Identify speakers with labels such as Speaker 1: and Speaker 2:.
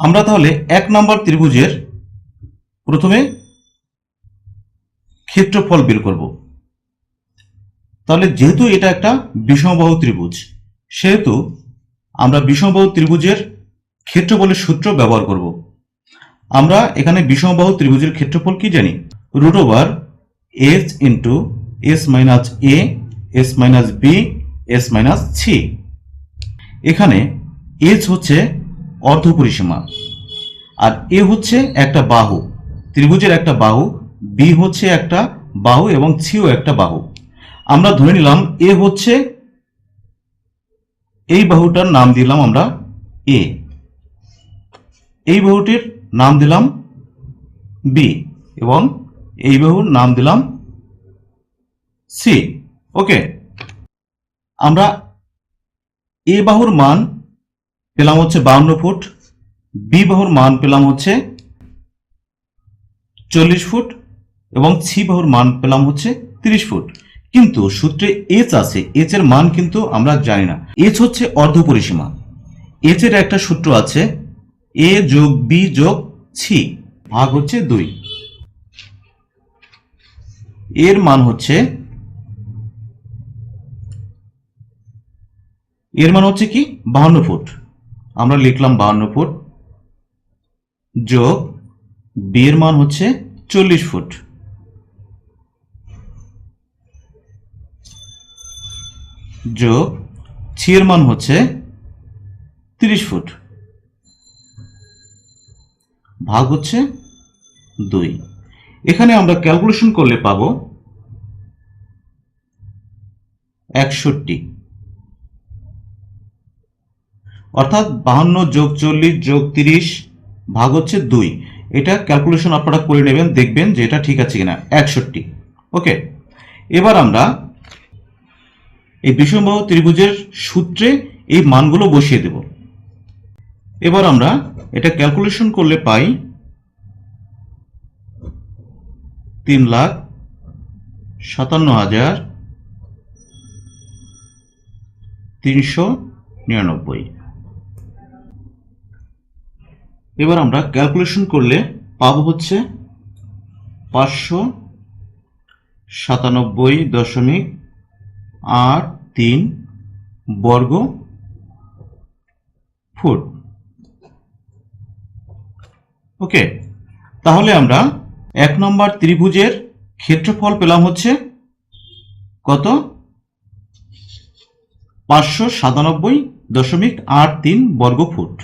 Speaker 1: আমরা তাহলে এক নম্বর ত্রিভুজের প্রথমে ক্ষেত্রফল বের করব। তাহলে যেহেতু এটা একটা বিষমবাহু ত্রিভুজ, সেহেতু আমরা বিষমবাহু ত্রিভুজের ক্ষেত্রফলের সূত্র ব্যবহার করব। আমরা এখানে বিষমবাহু ত্রিভুজের ক্ষেত্রফল কি জানি? Root over S into S minus A S minus B S minus C এখানে এস হচ্ছে অর্ধ পরিসীমা আর এ হচ্ছে একটা বাহু। ত্রিভুজের একটা বাহু বি হচ্ছে একটা বাহু এবং সিও একটা বাহু। আমরা ধরে নিলাম এ হচ্ছে, এই বাহুটার নাম দিলাম আমরা এ এই বাহুটির নাম দিলাম বি এবং এই বাহুর নাম দিলাম সি ওকে আমরা এ বাহুর মান পেলাম হচ্ছে বাউন্ন ফুট। বি বাহুর মান পেলাম হচ্ছে চল্লিশ ফুট এবং সি বাহুর মান পেলাম হচ্ছে তিরিশ ফুট। কিন্তু সূত্রে এচ আছে এচ এর মান কিন্তু আমরা জানি না। এচ হচ্ছে অর্ধ পরিসীমা। এইচ এর একটা সূত্র আছে এ যোগ বি যোগ সি ভাগ হচ্ছে দুই। এর মান হচ্ছে, এর মান হচ্ছে কি? বাহান্ন ফুট। আমরা লিখলাম বাহান্ন ফুট যোগ বি এর মান হচ্ছে চল্লিশ ফুট। যোগ এর মান হচ্ছে তিরিশ ফুট। ভাগ হচ্ছে দুই। এখানে আমরা ক্যালকুলেশন করলে পাবো একষট্টি। অর্থাৎ বাহান্ন যোগ চল্লিশ যোগ তিরিশ ভাগ হচ্ছে দুই। এটা ক্যালকুলেশন আপনারা করে নেবেন, দেখবেন যে এটা ঠিক আছে কিনা। একষট্টি। ওকে এবার আমরা এই বিষমবাহু ত্রিভুজের সূত্রে এই মানগুলো বসিয়ে দেব। এবার আমরা এটা ক্যালকুলেশন করলে পাই তিন লাখ সাতান্ন হাজার তিনশো নিরানব্বই। এবার আমরা ক্যালকুলেশন করলে পাবো হচ্ছে পাঁচশো সাতানব্বই দশমিক আট তিন বর্গ ফুট। ওকে, তাহলে আমরা এক নম্বর ত্রিভুজের ক্ষেত্রফল পেলাম হচ্ছে কত? পাঁচশো সাতানব্বই দশমিক আট তিন বর্গ ফুট।